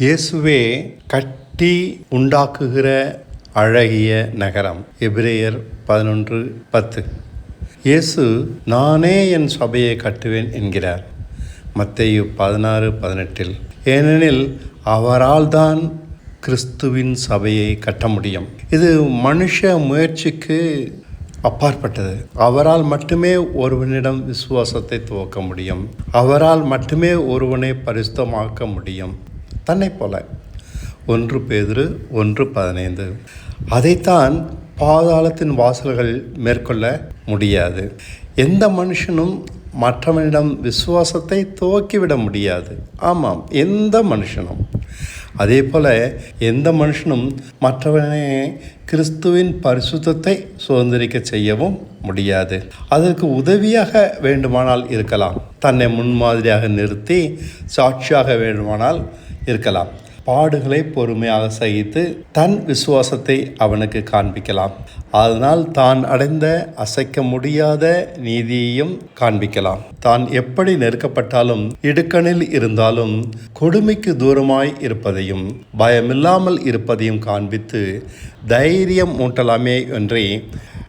இயேசுவே கட்டி உண்டாக்குகிற அழகிய நகரம். எபிரேயர் பதினொன்று பத்து. இயேசு நானே என் சபையை கட்டுவேன் என்கிறார். மத்தேயு பதினாறு பதினெட்டில் ஏனெனில் அவரால் தான் கிறிஸ்துவின் சபையை கட்ட முடியும். இது மனுஷ முயற்சிக்கு அப்பாற்பட்டது. அவரால் மட்டுமே ஒருவனிடம் விசுவாசத்தை துவக்க முடியும். அவரால் மட்டுமே ஒருவனை பரிசுத்தமாக்க முடியும். தன்னை போல ஒன்று பேதுரு ஒன்று பதினைந்து. அதைத்தான் பாதாளத்தின் வாசல்கள் மேற்கொள்ள முடியாது. எந்த மனுஷனும் மற்றவனிடம் விசுவாசத்தை துவக்கிவிட முடியாது. ஆமாம் எந்த மனுஷனும். அதே போல் எந்த மனுஷனும் மற்றவனே கிறிஸ்துவின் பரிசுத்தத்தை சுதந்திரிக்க செய்யவும் முடியாது. அதற்கு உதவியாக வேண்டுமானால் இருக்கலாம். தன்னை முன்மாதிரியாக நிறுத்தி சாட்சியாக வேண்டுமானால் இருக்கலாம். பாடுகளை பொறுமையாக சகித்து தன் விசுவாசத்தை அவனுக்கு காண்பிக்கலாம். அதனால் தான் அடைந்த அசைக்க முடியாத நீதியையும் காண்பிக்கலாம். தான் எப்படி நெருக்கப்பட்டாலும் இடுக்கணில் இருந்தாலும் கொடுமைக்கு தூரமாய் இருப்பதையும் பயமில்லாமல் இருப்பதையும் காண்பித்து தைரியம் மூட்டலாமே என்றே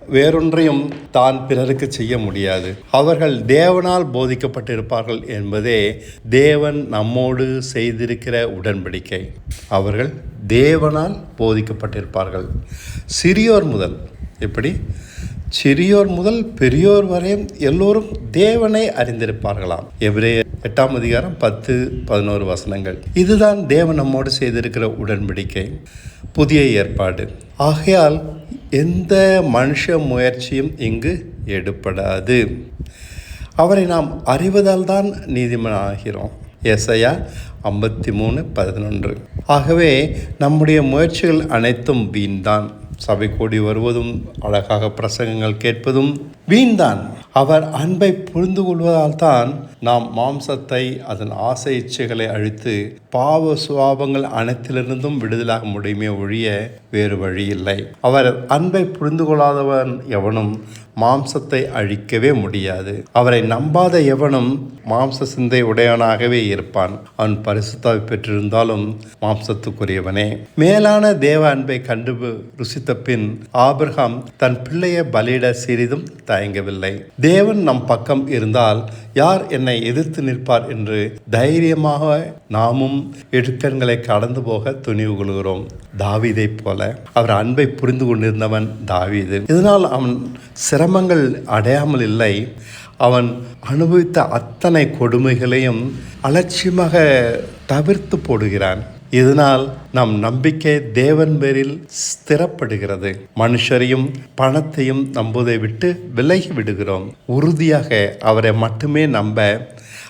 வேறொன்றையும் தான் பிறருக்கு செய்ய முடியாது. அவர்கள் தேவனால் போதிக்கப்பட்டிருப்பார்கள் என்பதே தேவன் நம்மோடு செய்திருக்கிற உடன்படிக்கை. அவர்கள் தேவனால் போதிக்கப்பட்டிருப்பார்கள். சிறியோர் முதல். எப்படி? சிறியோர் முதல் பெரியோர் வரையும் எல்லோரும் தேவனை அறிந்திருப்பார்களாம். எவரே எட்டாம் அதிகாரம் பத்து பதினோரு வசனங்கள். இதுதான் தேவன் நம்மோடு செய்திருக்கிற உடன்படிக்கை புதிய ஏற்பாடு. ஆகையால் எந்த மனுஷ முயற்சியும் இங்கு எடுப்படாது அவரை நாம் அறிவதால் தான் நீதிமனாகிறோம். எஸ்ஐயா ஐம்பத்தி மூணு பதினொன்று. ஆகவே நம்முடைய முயற்சிகள் அனைத்தும் வீண்தான். சபை கூடி வருவதும் அழகாக பிரசங்கங்கள் கேட்பதும் வீண்தான் அவர் அன்பை புரிந்து கொள்வதால் தான் நாம் மாம்சத்தை அதன் ஆசை இச்சைகளை அழித்து பாவ சுவாபங்கள் அனைத்திலிருந்தும் விடுதலாக முடியுமே ஒழிய வேறு வழி இல்லை அவர் அன்பை புரிந்து கொள்ளாதவன் எவனும் மாம்சத்தை அழிக்கவே முடியாது. அவரை நம்பாத எவனும் மாம்ச சிந்தை உடையவனாகவே இருப்பான். அவன் பரிசுத்தாவை பெற்றிருந்தாலும் மாம்சத்துக்குரியவனே. மேலான தேவ அன்பை கண்டு ருசித்த பின் ஆபிரகாம் தன் பிள்ளையை பலியிட சிறிதும் தயங்கவில்லை. தேவன் நம் பக்கம் இருந்தால் யார் என்னை எதிர்த்து நிற்பார் என்று தைரியமாக நாமும் இடுக்கண்களை கடந்து போக துணிவு கொள்கிறோம். தாவிதை போல அவர் அன்பை புரிந்து கொண்டிருந்தவன் தாவீது. இதனால் அவன் சிரமங்கள் அடையாமல் இல்லை. அவன் அனுபவித்த அத்தனை கொடுமைகளையும் அலட்சியமாக தவிர்த்து போடுகிறான். இதனால் நம் நம்பிக்கை தேவன் பேரில் ஸ்திரப்படுகிறது. மனுஷரையும் பணத்தையும் நம்புவதை விட்டு விலகி விடுகிறோம். உறுதியாக அவரை மட்டுமே நம்ப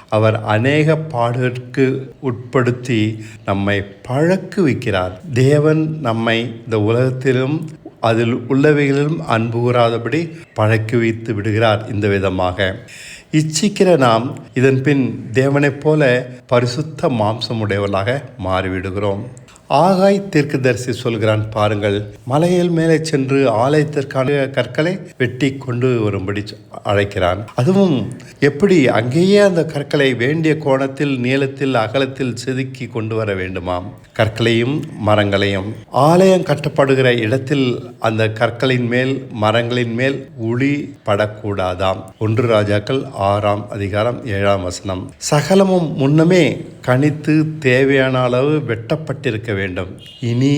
அவர் அநேக பாடுகளுக்கு உட்படுத்தி நம்மை பழக்குவிக்கிறார். தேவன் நம்மை இந்த உலகத்திலும் அதில் உள்ளவைகளிலும் அன்பு கூறாதபடி பழக்கி வைத்து விடுகிறார் இந்த விதமாக. இச்சிக்கிற நாம் இதன் பின் தேவனைப் போல பரிசுத்த மாம்சமுடையவர்களாக மாறிவிடுகிறோம். ஆகாய் தீர்க்கதரிசி சொல்கிறான் பாருங்கள். மலையில் மேலே சென்று ஆலயத்திற்கான கற்களை வெட்டி கொண்டு வரும்படி அழைக்கிறான். அதுவும் எப்படி அங்கேயே அந்த கற்களை வேண்டிய கோணத்தில் நீளத்தில் அகலத்தில் செதுக்கி கொண்டு வர வேண்டுமாம்? கற்களையும் மரங்களையும். ஆலயம் கட்டப்படுகிற இடத்தில் அந்த கற்களின் மேல் மரங்களின் மேல் உளி படக்கூடாதாம். ஒன்று ராஜாக்கள் ஆறாம் அதிகாரம் ஏழாம் வசனம். சகலமும் முன்னமே கணித்து தேவையான அளவு வெட்டப்பட்டிருக்க வேண்டும். இனி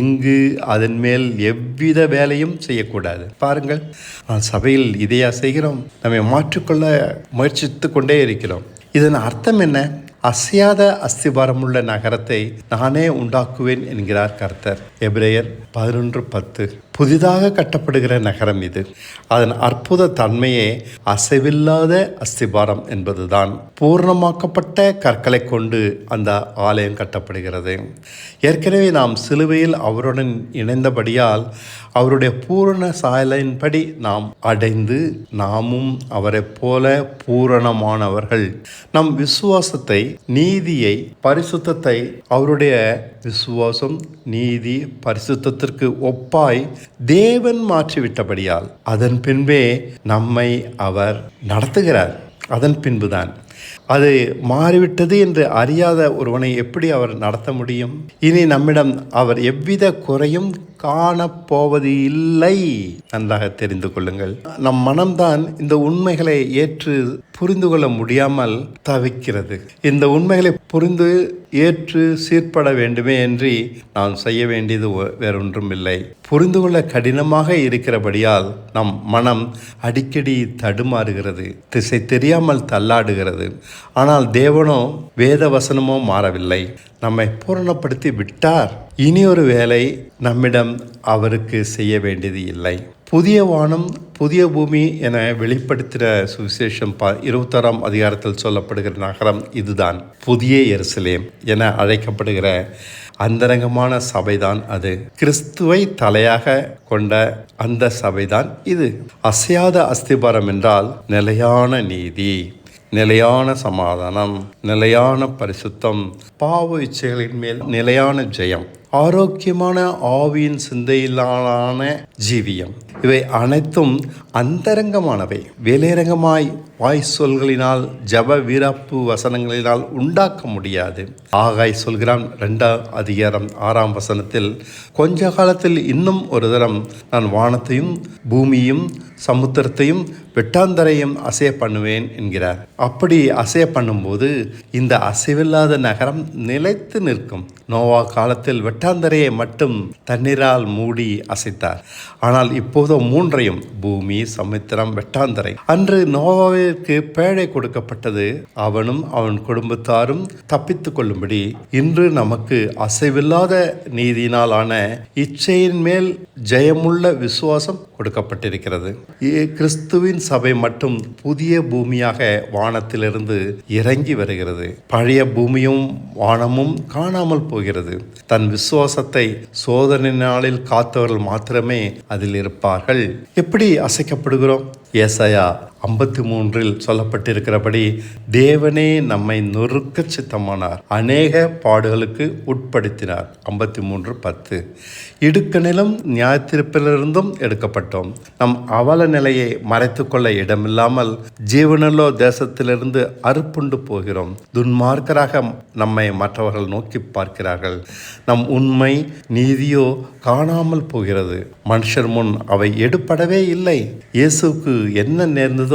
இங்கு அதன் மேல் எவ்வித வேலையும் செய்யக்கூடாது. பாருங்கள் நான் சபையில் இதையா செய்கிறோம். நம்மை மாற்றிக்கொள்ள முயற்சித்து கொண்டே இருக்கிறோம். இதன் அர்த்தம் என்ன? அசையாத அஸ்திபாரமுள்ள நகரத்தை நானே உண்டாக்குவேன் என்கிறார் கர்த்தர். எபிரேயர் பதினொன்று பத்து. புதிதாக கட்டப்படுகிற நகரம் இது. அதன் அற்புத தன்மையே அசைவில்லாத அஸ்திபாரம் என்பதுதான். பூர்ணமாக்கப்பட்ட கற்களை கொண்டு அந்த ஆலயம் கட்டப்படுகிறது. ஏற்கனவே நாம் சிலுவையில் அவருடன் இணைந்தபடியால் அவருடைய பூரண சாயலின்படி நாம் அடைந்து நாமும் அவரைப் போல பூரணமானவர்கள். நம் விசுவாசத்தை நீதியை பரிசுத்தத்தை அவருடைய விசுவாசம் நீதி பரிசுத்தத்திற்கு ஒப்பாய் தேவன் மாற்றிவிட்டபடியால் அதன் பின்பே நம்மை அவர் நடத்துகிறார். அதன் பின்புதான். அது மாறிவிட்டது என்று அறியாத ஒருவனை எப்படி அவர் நடத்த முடியும்? இனி நம்மிடம் அவர் எவ்வித குறையும் காணப்போவது இல்லை நன்றாக தெரிந்து கொள்ளுங்கள். நம் மனம்தான் இந்த உண்மைகளை ஏற்று புரிந்து கொள்ள முடியாமல் தவிக்கிறது. இந்த உண்மைகளை புரிந்து ஏற்று சீர்பட வேண்டுமே என்று நாம் செய்ய வேண்டியது வேறொன்றும் இல்லை புரிந்து கொள்ள கடினமாக இருக்கிறபடியால் நம் மனம் அடிக்கடி தடுமாறுகிறது. திசை தெரியாமல் தள்ளாடுகிறது. ஆனால் தேவனோ வேத வசனமோ மாறவில்லை. நம்மை பூரணப்படுத்தி விட்டார். இனி ஒரு வேலை நம்மிடம் அவருக்கு செய்ய வேண்டியது இல்லை. புதிய வானம் புதிய பூமி என வெளிப்படுத்துகிற சுவிசேஷம் ப இருபத்தாறாம் அதிகாரத்தில் சொல்லப்படுகிற நகரம் இதுதான். புதிய எருசலேம் என அழைக்கப்படுகிற அந்தரங்கமான சபைதான் அது. கிறிஸ்துவை தலையாக கொண்ட அந்த சபைதான் இது. அசையாத அஸ்திபாரம் என்றால் நிலையான நீதி நிலையான சமாதானம் நிலையான பரிசுத்தம் பாவ இச்சைகளின் மேல் நிலையான ஜெயம். ஆரோக்கியமான ஆவியின் சிந்தையிலான ஜீவியம். இவை அனைத்தும் அந்தரங்கமானவை. வேலையரங்கமாய் வாய் சொல்களினால் ஜப வீரப்பு வசனங்களினால் உண்டாக்க முடியாது. ஆகாய் சொல்கிறான் ரெண்டாம் அதிகாரம் ஆறாம் வசனத்தில் கொஞ்ச காலத்தில் இன்னும் ஒரு தரம் நான் வானத்தையும் பூமியும் சமுத்திரத்தையும் வெட்டாந்தரையும் அசைய பண்ணுவேன் என்கிறார். அப்படி அசைய பண்ணும்போது இந்த அசைவில்லாத நகரம் நிலைத்து நிற்கும். நோவா காலத்தில் வெட்ட வெட்டாந்தரையை மட்டும் தண்ணீரால் மூடி அசைத்தார். ஆனால் இப்போதோ மூன்றையும் பூமி சமுத்திரம் வெட்டாந்தரை. அன்று நோவாவிற்கு பேழை கொடுக்கப்பட்டது. அவனும் அவன் குடும்பத்தாரும் தப்பித்துக் கொள்ளும்படி இன்று நமக்கு அசைவில்லாத நீதியினாலான இச்சையின் மேல் ஜெயமுள்ள விசுவாசம் கொடுக்கப்பட்டிருக்கிறது. கிறிஸ்துவின் சபை மட்டும் புதிய பூமியாக வானத்திலிருந்து இறங்கி வருகிறது. பழைய பூமியும் வானமும் காணாமல் போகிறது. தன் விசுவாசத்தை சோதனை நாளில் காத்தவர்கள் மாத்திரமே அதில் இருப்பார்கள். எப்படி அசைக்கப்படுகிறோம்? ஏசையா ஐம்பத்தி மூன்றில் சொல்லப்பட்டிருக்கிறபடி தேவனே நம்மை நொறுக்க சித்தமானார். அநேக பாடுகளுக்கு உட்படுத்தினார். ஐம்பத்தி மூன்று பத்து. இடுக்கணிலும் நியாயத்திருப்பிலிருந்தும் எடுக்கப்பட்டோம். நம் அவல நிலையை மறைத்துக்கொள்ள இடமில்லாமல் ஜீவனலோ தேசத்திலிருந்து அறுப்புண்டு போகிறோம். துன்மார்க்கராக நம்மை மற்றவர்கள் நோக்கி பார்க்கிறார்கள். நம் உண்மை நீதியோ காணாமல் போகிறது. மனுஷர் முன் அவை எடுப்படவே இல்லை. இயேசுவுக்கு என்ன நேர்ந்ததோ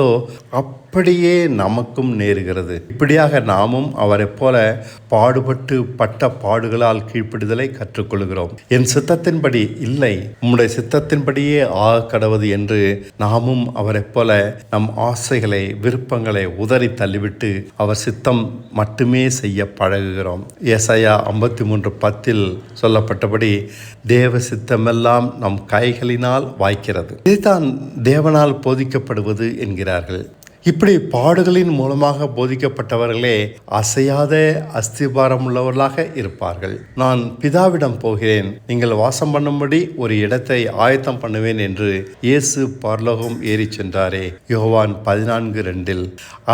আপ அப்படியே நமக்கும் நேருகிறது. இப்படியாக நாமும் அவரைப் போல பாடுபட்டு பட்ட பாடுகளால் கீழ்ப்பிடுதலை கற்றுக்கொள்கிறோம். என் சித்தத்தின்படி இல்லை. உம்முடைய சித்தத்தின்படியே ஆக கடவது என்று நாமும் அவரைப் போல நம் ஆசைகளை விருப்பங்களை உதறி தள்ளிவிட்டு அவர் சித்தம் மட்டுமே செய்ய பழகுகிறோம். ஏசாயா ஐம்பத்தி மூன்று பத்தில் சொல்லப்பட்டபடி தேவ சித்தமெல்லாம் நம் கைகளினால் வாய்க்கிறது. இதுதான் தேவனால் போதிக்கப்படுவது என்கிறார்கள். இப்படி பாடுகளின் மூலமாக போதிக்கப்பட்டவர்களே அசையாத அஸ்திபாரம் உள்ளவர்களாக இருப்பார்கள். நான் பிதாவிடம் போகிறேன். நீங்கள் வாசம் பண்ணும்படி ஒரு இடத்தை ஆயத்தம் பண்ணுவேன் என்று இயேசு பரலோகம் ஏறி சென்றாரே. யோவான் பதினான்கு ரெண்டில்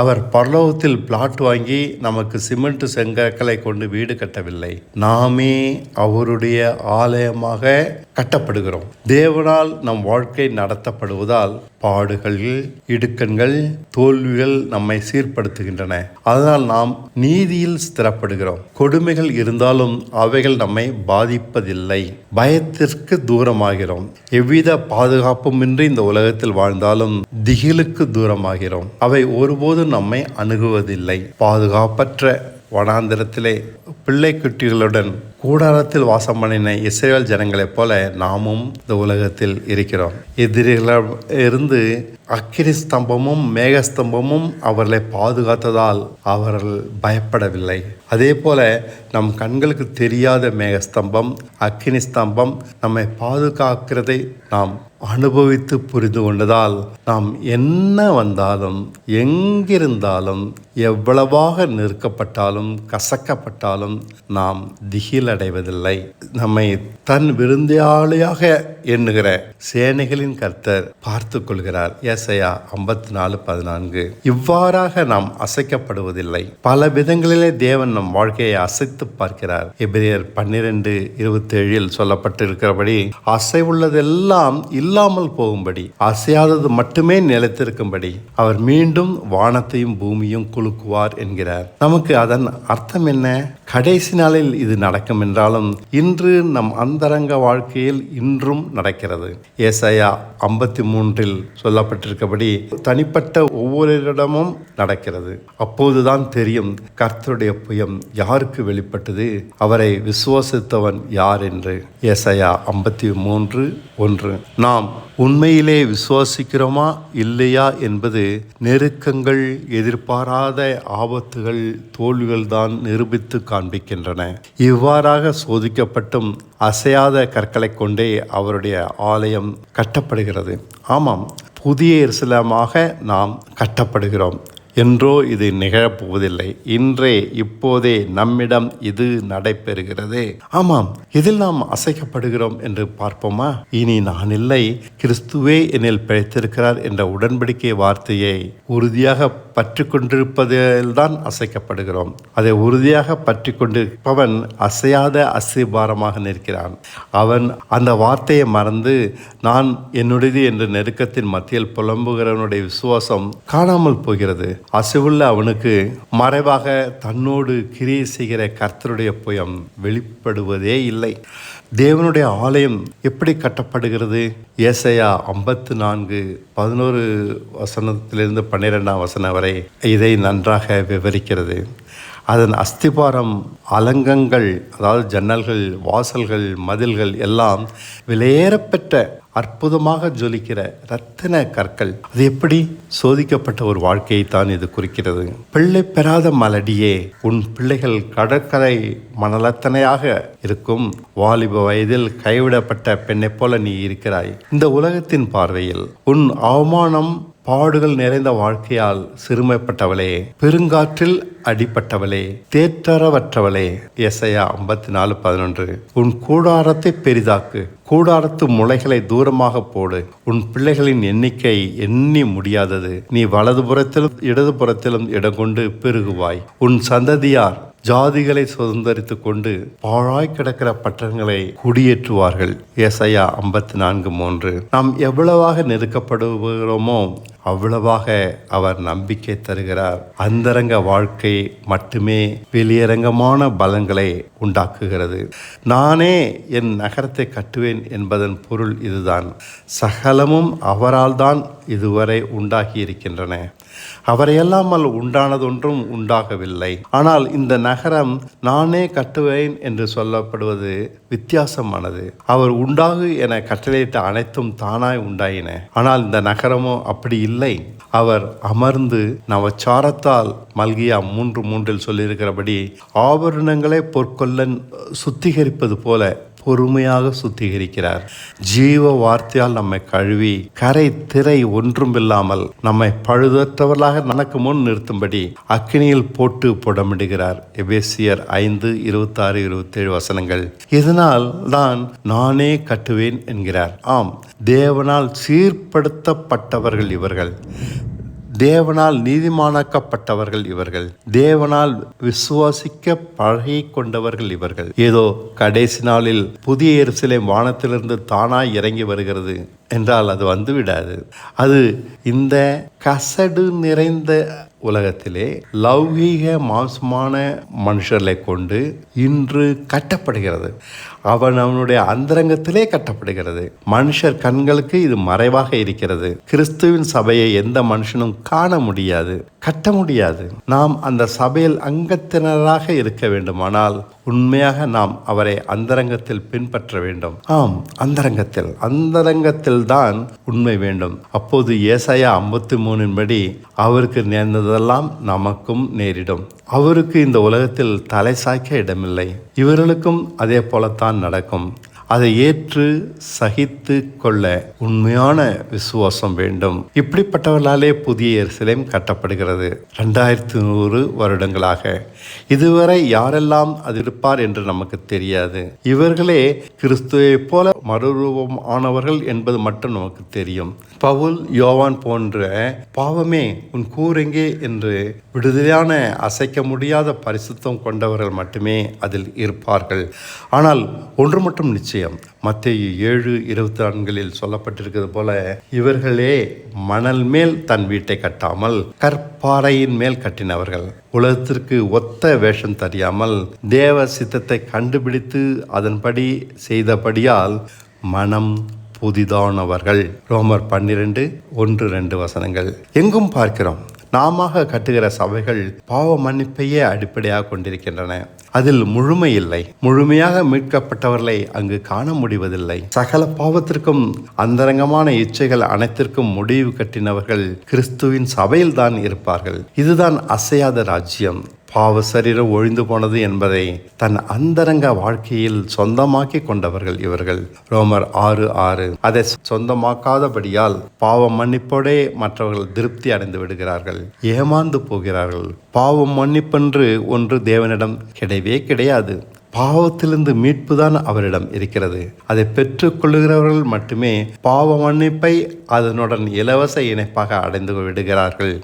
அவர் பரலோகத்தில் பிளாட் வாங்கி நமக்கு சிமெண்ட் செங்கற்களை கொண்டு வீடு கட்டவில்லை. நாமே அவருடைய ஆலயமாக கட்டப்படுகிறோம். தேவனால் நம் வாழ்க்கை நடத்தப்படுவதால் பாடுகள் இடுக்கண்கள் தோல்விகள் நம்மை சீர்படுத்துகின்றன. அதனால் நாம் நீதியில் ஸ்திரப்படுகிறோம். கொடுமைகள் இருந்தாலும் அவைகள் நம்மை பாதிப்பதில்லை. பயத்திற்கு தூரமாகிறோம். எவ்வித பாதுகாப்புமின்றி இந்த உலகத்தில் வாழ்ந்தாலும் திகிலுக்கு தூரமாகிறோம். அவை ஒருபோதும் நம்மை அணுகுவதில்லை. பாதுகாப்பற்ற வனாந்திரத்திலே பிள்ளை குட்டிகளுடன் கூடாரத்தில் வாசம் பண்ணின இஸ்ரேல் ஜனங்களைப் போல நாமும் இந்த உலகத்தில் இருக்கிறோம். எதிரிகளிடம் இருந்து அக்கினி ஸ்தம்பமும் மேகஸ்தம்பமும் அவர்களை பாதுகாத்ததால் அவர்கள் பயப்படவில்லை. அதே போல நம் கண்களுக்கு தெரியாத மேகஸ்தம்பம் அக்கினி ஸ்தம்பம் நம்மை பாதுகாக்கிறதை நாம் அனுபவித்து புரிந்து கொண்டதால் நாம் என்ன வந்தாலும் எங்கிருந்தாலும் எவ்வளவாக நிற்கப்பட்டாலும் கசக்கப்பட்டாலும் நாம் திகில அடைவதில்லை. நம்மை தன் விருந்தாளியாக எண்ணுகிற சேனைகளின் கர்த்தர் பார்த்து கொள்கிறார். ஏசையா ஐம்பத்தி நாலு பதினான்கு. இவ்வாறாக நாம் அசைக்கப்படுவதில்லை. பல விதங்களிலே தேவன் நம் வாழ்க்கையை அசைத்து பார்க்கிறார். எபிரியர் பன்னிரண்டு இருபத்தி ஏழில் சொல்லப்பட்டிருக்கிறபடி அசைவுள்ளதெல்லாம் இல்லாமல் போகும்படி அசையாதது மட்டுமே நிலைத்திருக்கும்படி அவர் மீண்டும் வானத்தையும் பூமியும் குலுக்குவார் என்கிறார். நமக்கு அதன் அர்த்தம் என்ன? கடைசி நாளில் இது நடக்கும் என்றாலும் இன்று நம் அந்தரங்க வாழ்க்கையில் இன்றும் நடக்கிறது. ஏசாயா ஐம்பத்தி மூன்றில் சொல்லப்பட்டிருக்கபடி தனிப்பட்ட ஒவ்வொருடமும் நடக்கிறது. அப்போதுதான் தெரியும் கர்த்தருடைய புயம் யாருக்கு வெளிப்பட்டது அவரை விசுவாசித்தவன் யார் என்று. ஏசாயா ஐம்பத்தி மூன்று ஒன்று. நாம் உண்மையிலே விசுவாசிக்கிறோமா இல்லையா என்பது நெருக்கங்கள் எதிர்பாராத ஆபத்துகள் தோல்விகள் தான் நிரூபித்து காண்பிக்கின்றன. இவ்வாறாக சோதிக்கப்பட்டும் அசையாத கற்களை கொண்டே அவருடைய ஆலயம் கட்டப்படுகிறது. ஆமாம் புதிய எருசலமாக நாம் கட்டப்படுகிறோம். என்றோ இது நிகழப்போவதில்லை. இன்றே இப்போதே நம்மிடம் இது நடைபெறுகிறது. ஆமாம் இதில் நாம் அசைக்கப்படுகிறோம் என்று பார்ப்போமா? இனி நான் இல்லை. கிறிஸ்துவே என்னில் பிழைத்திருக்கிறார் என்ற உடன்படிக்கை வார்த்தையை உறுதியாக பற்றி கொண்டிருப்பதில்தான் அசைக்கப்படுகிறோம். அதை உறுதியாக பற்றி கொண்டிருப்பவன் அசையாத அசிபாரமாக நிற்கிறான். அவன் அந்த வார்த்தையை மறந்து நான் என்னுடையது என்ற நெருக்கத்தின் மத்தியில் புலம்புகிறவனுடைய விசுவாசம் காணாமல் போகிறது. அசுவுள்ள அவனுக்கு மறைவாக தன்னோடு கிரியை செய்கிற கர்த்தருடைய புயம் வெளிப்படுவதே இல்லை. தேவனுடைய ஆலயம் எப்படி கட்டப்படுகிறது? ஏசையா ஐம்பத்து நான்கு பதினோரு வசனத்திலிருந்து பன்னிரெண்டாம் வசனம் வரை இதை நன்றாக விவரிக்கிறது. அதன் அஸ்திபாரம் அலங்கங்கள் அதாவது ஜன்னல்கள் வாசல்கள் மதில்கள் எல்லாம் விலையேறப்பெற்ற அற்புதமாக ஜொலிக்கிற ரத்தின கற்கள். அது எப்படி? சோதிக்கப்பட்ட ஒரு வாழ்க்கையை தான் இது குறிக்கிறது. பிள்ளை பெறாத மலடியே உன் பிள்ளைகள் கடற்கரை மணலத்தனையாக இருக்கும். வாலிப வயதில் கைவிடப்பட்ட பெண்ணைப் போல நீ இருக்கிறாய். இந்த உலகத்தின் பார்வையில் உன் அவமானம் பாடுகள் நிறைந்த வாழ்க்கையால் சிறுமைப்பட்டவளே பெருங்காற்றில் அடிப்பட்டவளே தேற்றரவற்றவளே எஸ்ஐயா ஐம்பத்தி நாலு பதினொன்று உன் கூடாரத்தை பெரிதாக்கு கூடாரத்து முளைகளை தூரமாக போடு. உன் பிள்ளைகளின் எண்ணிக்கை எண்ணி முடியாதது. நீ வலதுபுறத்திலும் இடதுபுறத்திலும் இடம் கொண்டு பெருகுவாய். உன் சந்ததியார் ஜாதிகளை சுதந்திரித்து கொண்டு பாழாய் கிடக்கிற பட்டணங்களை குடியேற்றுவார்கள். ஏசையா ஐம்பத்தி நான்கு மூன்று நாம் எவ்வளவாக நெருக்கப்படுகிறோமோ அவ்வளவாக அவர் நம்பிக்கை தருகிறார். அந்தரங்க வாழ்க்கை மட்டுமே வெளியரங்கமான பலன்களை உண்டாக்குகிறது. நானே என் நகரத்தை கட்டுவேன் என்பதன் பொருள் இதுதான். சகலமும் அவரால் தான் இதுவரை உண்டாகி இருக்கின்றன அவரையல்லாமல் உண்டானதொன்றும் உண்டாகவில்லை. ஆனால் இந்த நகரம் நானே கட்டுவேன் என்று சொல்லப்படுவது வித்தியாசமானது. அவர் உண்டாகு என கட்டளையிட்ட அனைத்தும் தானாய் உண்டாயின. ஆனால் இந்த நகரமோ அப்படி இல்லை. அவர் அமர்ந்து நவச்சாரத்தால் மல்கியா மூன்று மூன்றில் சொல்லியிருக்கிறபடி ஆபரணங்களை பொற்கொல்லன் சுத்திகரிப்பது போல பொறுமையாக சுத்திகரிக்கிறார். ஜீவ வார்த்தையால் நம்மை கழுவி கரை திரை ஒன்றும் இல்லாமல் நம்மை பழுதற்றவர்களாக நடக்கு முன் நிறுத்தும்படி அக்கினியில் போட்டு புடமிடுகிறார். எபேசியர் ஐந்து இருபத்தாறு இருபத்தேழு வசனங்கள். இதனால் தான் நானே கட்டுவேன் என்கிறார். ஆம் தேவனால் சீர்படுத்தப்பட்டவர்கள் இவர்கள். தேவனால் நீதிமானாக்கப்பட்டவர்கள் இவர்கள். தேவனால் விசுவாசிக்க பழகி கொண்டவர்கள் இவர்கள். ஏதோ கடைசி நாளில் புதிய எரிசிலை வானத்திலிருந்து தானாய் இறங்கி வருகிறது என்றால் அது வந்துவிடாது. அது இந்த கசடு நிறைந்த உலகத்திலே லௌகீக மாசமான மனுஷர்களை கொண்டு இன்று கட்டப்படுகிறது. அவன் அவனுடைய அந்தரங்கத்திலே கட்டப்படுகிறது. மனுஷர் கண்களுக்கு இது மறைவாக இருக்கிறது. கிறிஸ்துவின் சபையை எந்த மனுஷனும் காண முடியாது கட்ட முடியாது. நாம் அந்த சபையில் அங்கத்தினராக இருக்க வேண்டுமானால் உண்மையாக நாம் அவரை அந்தரங்கத்தில் பின்பற்ற வேண்டும். ஆம் அந்தரங்கத்தில். அந்தரங்கத்தில் தான் உண்மை வேண்டும். அப்போது ஏசாயா ஐம்பத்தி மூணின் படி அவருக்கு நேர்ந்ததெல்லாம் நமக்கும் நேரிடும். அவருக்கு இந்த உலகத்தில் தலை சாய்க்க இடமில்லை. இவர்களுக்கும் அதே போலத்தான் நடக்கும். அதை ஏற்று சகித்து கொள்ள உண்மையான விசுவாசம் வேண்டும். இப்படிப்பட்டவர்களாலே புதிய எருசலேம் கட்டப்படுகிறது. ரெண்டாயிரத்தி நூறு வருடங்களாக. இதுவரை யாரெல்லாம் அது இருப்பார் என்று நமக்கு தெரியாது. இவர்களே கிறிஸ்துவைப் போல மறுரூபம் ஆனவர்கள் என்பது மட்டும் நமக்கு தெரியும். பவுல் யோவான் போன்ற பாவமே உன் கூறெங்கே என்று விடுதலையான அசைக்க முடியாத பரிசுத்தம் கொண்டவர்கள் மட்டுமே அதில் இருப்பார்கள். ஆனால் ஒன்று மட்டும் நிச்சயம். மத்திய ஏழு இருபத்தி நான்கில் சொல்லப்பட்டிருக்கிறது போல இவர்களே மணல் மேல் தன் வீட்டை கட்டாமல் கற்பாறையின் மேல் கட்டினவர்கள். உலகத்திற்கு ஒத்த வேஷம் தெரியாமல் தேவ சித்தத்தை கண்டுபிடித்து அதன்படி செய்தபடியால் மனம் புதிதானவர்கள். ரோமர் பன்னிரண்டு ஒன்று ரெண்டு வசனங்கள். எங்கும் பார்க்கிறோம் நாம கட்டுகிற சபைகள் பாவ மன்னிப்பையே அடிப்படையாக கொண்டிருக்கின்றன. அதில் முழுமை இல்லை. முழுமையாக மீட்கப்பட்டவர்களை அங்கு காண முடிவதில்லை. சகல பாவத்திற்கும் அந்தரங்கமான இச்சைகள் அனைத்திற்கும் முடிவு கட்டினவர்கள் கிறிஸ்துவின் சபையில் தான் இருப்பார்கள். இதுதான் அசையாத ராஜ்யம். பாவ சரீரம் ஒழிந்து போனது என்பதை தன் அந்தரங்க வாழ்க்கையில் சொந்தமாக்கி கொண்டவர்கள் இவர்கள். ரோமர் ஆறு ஆறு. அதை சொந்தமாக்காதபடியால் பாவ மன்னிப்போடே மற்றவர்கள் திருப்தி அடைந்து விடுகிறார்கள். ஏமாந்து போகிறார்கள். பாவம் மன்னிப்பென்று ஒன்று தேவனிடம் கிடையவே கிடையாது. பாவத்திலிருந்து மீட்பு தான் அவரிடம் இருக்கிறது. அதை பெற்றுக்கொள்ளுகிறவர்கள் மட்டுமே பாவ மன்னிப்பை அதனுடன் இலவச இணைப்பாக அடைந்து விடுகிறார்கள்.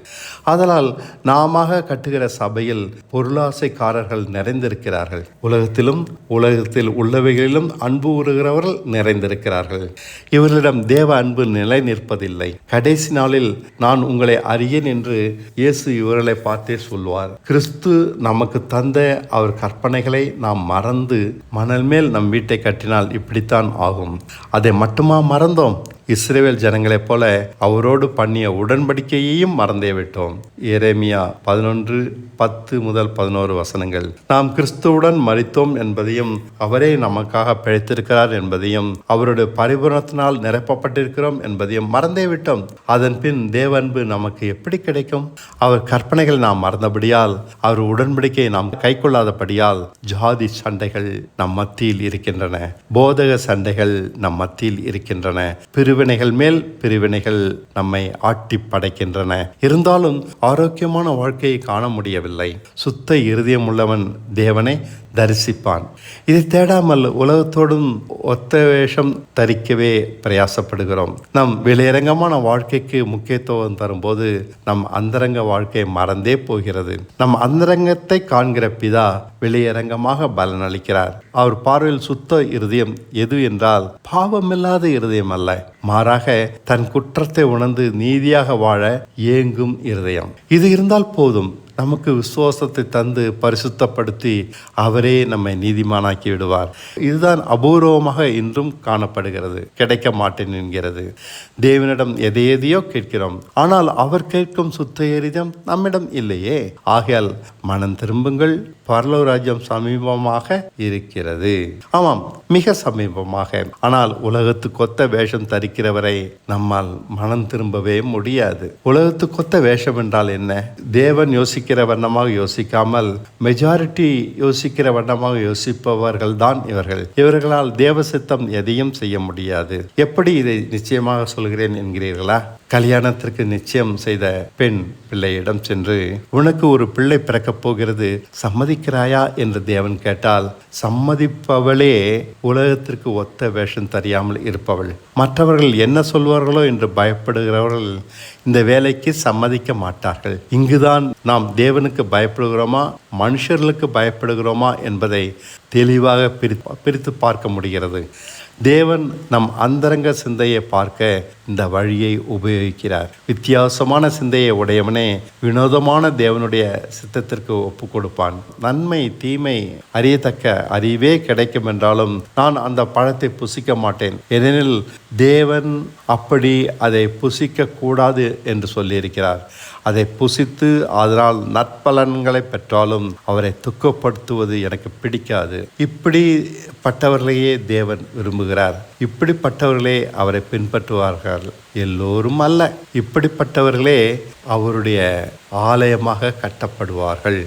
அதனால் நாம கட்டுகிற சபையில் பொருளாசைக்காரர்கள் நிறைந்திருக்கிறார்கள். உலகத்திலும் உலகத்தில் உள்ளவைகளிலும் அன்பு கூறுகிறவர்கள் நிறைந்திருக்கிறார்கள். இவர்களிடம் தேவ அன்பு நிலை நிற்பதில்லை. கடைசி நாளில் நான் உங்களை அறியேன் என்று இயேசு இவர்களை பார்த்தே சொல்வார். கிறிஸ்து நமக்கு தந்த அவர் கற்பனைகளை நாம் மறந்து மணல் மேல் நம் வீட்டை கட்டினால் இப்படித்தான் ஆகும். அதை மட்டுமா மறந்தோம்? இஸ்ரேவேல் ஜனங்களைப் போல அவரோடு பண்ணிய உடன்படிக்கையையும் மறந்தே விட்டோம். எரேமியா பதினொன்று பத்து முதல் பதினோரு வசனங்கள். நாம் கிறிஸ்துவுடன் மறித்தோம் என்பதையும் அவரே நமக்காக பிழைத்திருக்கிறார் என்பதையும் அவருடைய பரிபூரணத்தினால் நிரப்பப்பட்டிருக்கிறோம் என்பதையும் மறந்தே விட்டோம். அதன் பின் தேவன்பு நமக்கு எப்படி கிடைக்கும்? அவர் கற்பனைகள் நாம் மறந்தபடியால் அவர் உடன்படிக்கையை நாம் கை கொள்ளாதபடியால் ஜாதி சண்டைகள் நம் மத்தியில் இருக்கின்றன. போதக சண்டைகள் நம் மத்தியில் இருக்கின்றன. பிரிவு பிரிவினைகள் மேல் பிரிவினைகள் நம்மை ஆட்டி படைக்கின்றன. இருந்தாலும் ஆரோக்கியமான வாழ்க்கையை காண முடியவில்லை. சுத்த இருதயம் உள்ளவன் தேவனை தரிசிப்பான். இதை தேடாமல் உலகத்தோடும் ஒத்த வேஷம் தரிக்கவே பிரயாசப்படுகிறோம். நம் வெளியரங்கமான வாழ்க்கைக்கு முக்கியத்துவம் தரும்போது நம் அந்தரங்க வாழ்க்கை மறந்தே போகிறது. நம் அந்தரங்கத்தை காண்கிற பிதா வெளியரங்கமாக பலனளிக்கிறார். அவர் பார்வையில் சுத்த இருதயம் எது என்றால் பாவமில்லாத இருதயம் அல்ல. மாறாக தன் குற்றத்தை உணர்ந்து நீதியாக வாழ ஏங்கும் இருதயம். இது இருந்தால் போதும். நமக்கு விசுவாசத்தை தந்து பரிசுத்தப்படுத்தி அவரே நம்மை நீதிமானாக்கி விடுவார். இதுதான் அபூர்வமாக இன்றும் காணப்படுகிறது. கிடைக்க மாட்டேன் என்கிறது. தேவனிடம் எதை எதையோ கேட்கிறோம். ஆனால் அவர் கேட்கும் சுத்த எரிதம் நம்மிடம் இல்லையே. ஆகையால் மனம் திரும்புங்கள். பரலோ ராஜ்யம் சமீபமாக இருக்கிறது. ஆமாம் மிக சமீபமாக. ஆனால் உலகத்துக்கொத்த வேஷம் தரிக்கிறவரை நம்மால் மனம் திரும்பவே முடியாது. உலகத்துக்கொத்த வேஷம் என்றால் என்ன? தேவன் யோசிக்கிற வண்ணமாக யோசிக்காமல் மெஜாரிட்டி யோசிக்கிற வண்ணமாக யோசிப்பவர்கள் தான் இவர்கள். இவர்களால் தேவசித்தம் எதையும் செய்ய முடியாது. எப்படி இதை நிச்சயமாக சொல்கிறேன் என்கிறீர்களா? கல்யாணத்திற்கு நிச்சயம் செய்த பெண் பிள்ளையிடம் சென்று உனக்கு ஒரு பிள்ளை பிறக்கப் போகிறது சம்மதிக்கிறாயா? என்று தேவன் கேட்டால் சம்மதிப்பவளே உலகத்திற்கு ஒத்த வேஷம் தெரியாமல் இருப்பவள். மற்றவர்கள் என்ன சொல்வார்களோ என்று பயப்படுகிறவர்கள் இந்த வேலைக்கு சம்மதிக்க மாட்டார்கள். இங்குதான் நாம் தேவனுக்கு பயப்படுகிறோமா மனுஷர்களுக்கு பயப்படுகிறோமா என்பதை தெளிவாக பிரி பிரித்து பார்க்க முடிகிறது. தேவன் நம் அந்தரங்க சிந்தையை பார்க்க இந்த வழியை உபயோகிக்கிறார். வித்தியாசமான சிந்தையை உடையவனே வினோதமான தேவனுடைய சித்தத்திற்கு ஒப்பு கொடுப்பான் நன்மை தீமை அறியத்தக்க அறிவே கிடைக்கும் என்றாலும் நான் அந்த பழத்தை புசிக்க மாட்டேன். ஏனெனில் தேவன் அப்படி அதை புசிக்க கூடாது என்று சொல்லியிருக்கிறார். அதை புசித்து அதனால் நற்பலன்களை பெற்றாலும் அவரை துக்கப்படுத்துவது எனக்கு பிடிக்காது. இப்படிப்பட்டவர்களையே தேவன் விரும்புகிறார். இப்படிப்பட்டவர்களே அவரை பின்பற்றுவார்கள். எல்லோரும் அல்ல. இப்படிப்பட்டவர்களே அவருடைய ஆலயமாக கட்டப்படுவார்கள்.